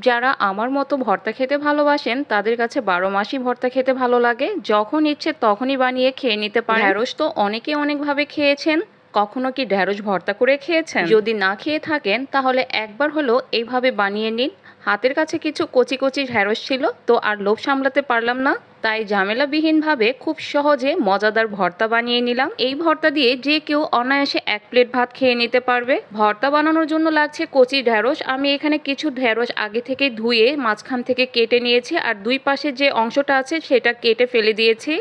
যারা আমার মতো ভর্তা খেতে ভালোবাসেন, তাদের কাছে বারো মাসই ভর্তা খেতে ভালো লাগে। যখন ইচ্ছে তখনই বানিয়ে খেয়ে নিতে পারে ঢ্যাঁড়স তো অনেকে অনেকভাবে খেয়েছেন। কখনো কি ঢ্যাঁড়স ভর্তা করে খেয়েছেন? যদি না খেয়ে থাকেন, তাহলে একবার হলো এইভাবে বানিয়ে নিন। হাতের কাছে কিছু কচি কচি ঢ্যাঁড়স ছিল, তো আর লোভ সামলাতে পারলাম না। তাই ঝামেলাবিহীনভাবে খুব সহজে মজাদার ভর্তা বানিয়ে নিলাম। এই ভর্তা দিয়ে যে কেউ অনায়াসে এক প্লেট ভাত খেয়ে নিতে পারবে। ভর্তা বানানোর জন্য লাগছে কচি ঢ্যাঁড়স আমি এখানে কিছু ঢ্যাঁড়স আগে থেকে ধুয়ে মাঝখান থেকে কেটে নিয়েছি, আর দুই পাশে যে অংশটা আছে সেটা কেটে ফেলে দিয়েছি।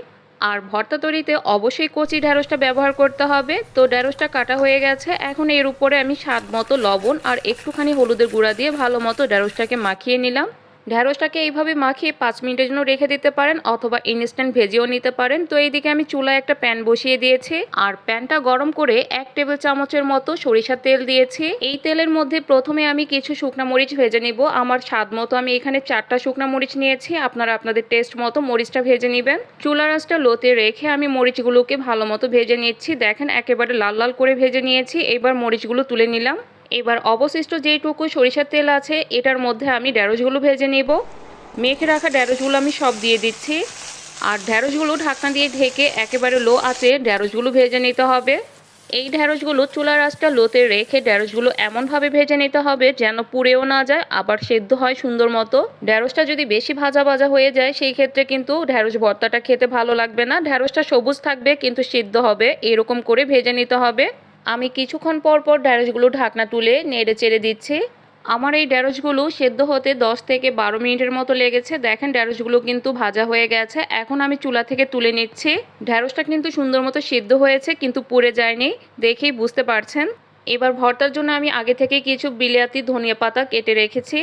আর ভর্তা তৈরিতে অবশ্যই কচি ঢ্যাঁড়সটা ব্যবহার করতে হবে। তো ঢ্যাঁড়সটা কাটা হয়ে গেছে। এখন এর উপরে আমি স্বাদ মতো লবণ আর একটুখানি হলুদের গুঁড়া দিয়ে ভালো মতো ঢ্যাঁড়সটাকে মাখিয়ে নিলাম। ঢ্যাঁড়সটাকে এইভাবে মাখিয়ে পাঁচ মিনিটের জন্য রেখে দিতে পারেন অথবা ইনস্ট্যান্ট ভেজেও নিতে পারেন। তো এইদিকে আমি চুলায় একটা প্যান বসিয়ে দিয়েছি। আর প্যানটা গরম করে এক টেবিল চামচের মতো সরিষার তেল দিয়েছি। এই তেলের মধ্যে প্রথমে আমি কিছু শুকনা মরিচ ভেজে নিব। আমার স্বাদ মতো আমি এখানে চারটা শুকনা মরিচ নিয়েছি। আপনারা আপনাদের টেস্ট মতো মরিচটা ভেজে নেবেন। চুলা রাসটা লোতে রেখে আমি মরিচগুলোকে ভালো মতো ভেজে নিচ্ছি। দেখেন একেবারে লাল লাল করে ভেজে নিয়েছি। এবার মরিচগুলো তুলে নিলাম। এবার অবশিষ্ট যেইটুকু সরিষার তেল আছে, এটার মধ্যে আমি ঢ্যাঁড়সগুলো ভেজে নেব। মেখে রাখা ঢ্যাঁড়সগুলো আমি সব দিয়ে দিচ্ছি। আর ঢ্যাঁড়সগুলো ঢাকনা দিয়ে ঢেকে একেবারে লো আছে ঢ্যাঁড়সগুলো ভেজে নিতে হবে। এই ঢ্যাঁড়সগুলো চুলার আঁচটা লোতে রেখে ঢ্যাঁড়সগুলো এমনভাবে ভেজে নিতে হবে যেন পুড়েও না যায়, আবার সেদ্ধ হয় সুন্দর মতো। ঢ্যাঁড়সটা যদি বেশি ভাজা ভাজা হয়ে যায়, সেই ক্ষেত্রে কিন্তু ঢ্যাঁড়স ভর্তাটা খেতে ভালো লাগবে না। ঢ্যাঁড়সটা সবুজ থাকবে, কিন্তু সিদ্ধ হবে। এরকম করে ভেজে নিতে হবে। আমি কিছুক্ষণ পর পর ঢ্যাঁড়সগুলো ঢাকনা তুলে নেড়ে চেড়ে দিচ্ছি। আমার এই ঢ্যাঁড়সগুলো সেদ্ধ হতে 10 থেকে বারো মিনিটের মতো লেগেছে। দেখেন ঢ্যাঁড়সগুলো কিন্তু ভাজা হয়ে গেছে। এখন আমি চুলা থেকে তুলে নিচ্ছি। ঢ্যাঁড়সটা কিন্তু সুন্দর মতো সেদ্ধ হয়েছে, কিন্তু পুড়ে যায়নি। দেখেই বুঝতে পারছেন। এবার ভর্তার জন্য আমি আগে থেকে কিছু বিলাতি ধনিয়া পাতা কেটে রেখেছি।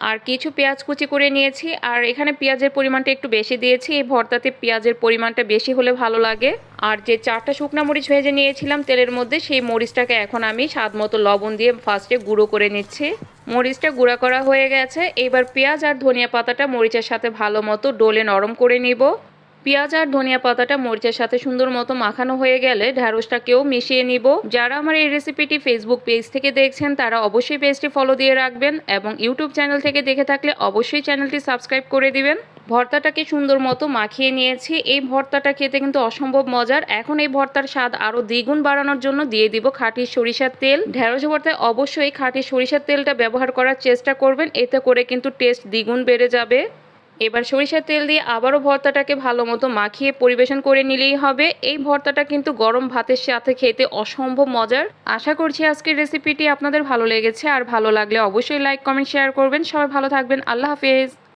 আর কিছু পেঁয়াজ কুচি করে নিয়েছি। আর এখানে পেঁয়াজের পরিমাণটা একটু বেশি দিয়েছি। এই ভর্তাতে পেঁয়াজের পরিমাণটা বেশি হলে ভালো লাগে। আর যে চারটা শুকনো মরিচ ভেজে নিয়েছিলাম তেলের মধ্যে, সেই মরিচটাকে এখন আমি স্বাদ মতো লবণ দিয়ে ফার্স্টে গুঁড়ো করে নিচ্ছি। মরিচটা গুঁড়া করা হয়ে গেছে। এবার পেঁয়াজ আর ধনিয়া পাতাটা মরিচের সাথে ভালো মতো ডোলে নরম করে নিব। পেঁয়াজ আর ধনিয়া পাতাটা মরিচের সাথে সুন্দর মতো মাখানো হয়ে গেলে ঢ্যাঁড়সটাকেও মিশিয়ে নিব। যারা আমার এই রেসিপিটি ফেসবুক পেজ থেকে দেখছেন, তারা অবশ্যই পেজটি ফলো দিয়ে রাখবেন এবং ইউটিউব চ্যানেল থেকে দেখে থাকলে অবশ্যই চ্যানেলটি সাবস্ক্রাইব করে দিবেন। ভর্তাটাকে সুন্দর মতো মাখিয়ে নিয়েছি। এই ভর্তাটা খেতে কিন্তু অসম্ভব মজার। এখন এই ভর্তার স্বাদ আরও দ্বিগুণ বাড়ানোর জন্য দিয়ে দিব খাঁটি সরিষার তেল। ঢ্যাঁড়স ভর্তায় অবশ্যই খাঁটি সরিষার তেলটা ব্যবহার করার চেষ্টা করবেন। এতে করে কিন্তু টেস্ট দ্বিগুণ বেড়ে যাবে। এবার সরিষার তেল দিয়ে আবারও ভর্তাটাকে ভালো মতো মাখিয়ে পরিবেশন করে নিলেই হবে। এই ভর্তাটা কিন্তু গরম ভাতের সাথে খেতে অসম্ভব মজার। আশা করছি আজকের রেসিপিটি আপনাদের ভালো লেগেছে। আর ভালো লাগলে অবশ্যই লাইক কমেন্ট শেয়ার করবেন। সবাই ভালো থাকবেন। আল্লাহ হাফেজ।